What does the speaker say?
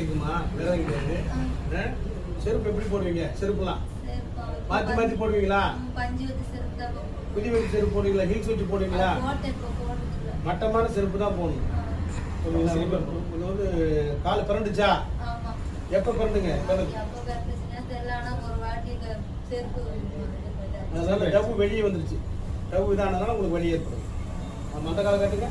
இருக்குமா செருப்பு எப்படி போடுவீங்க செருப்புலாம் மாத்தி மாத்தி போடுவீங்களா புதிய வெட்டி செருப்பு போடுவீங்களா ஹீல்ஸ் வச்சு போடுவீங்களா மட்டமான செருப்பு தான் போடணும் இது வந்து கால் பிறண்டுச்சா எப்போ பிறந்துங்க அதனால டவு வெளியே வந்துருச்சு டவு இதானதுனால உங்களுக்கு வெளியே ஏற்படும் மந்த காலகட்டத்துக்கு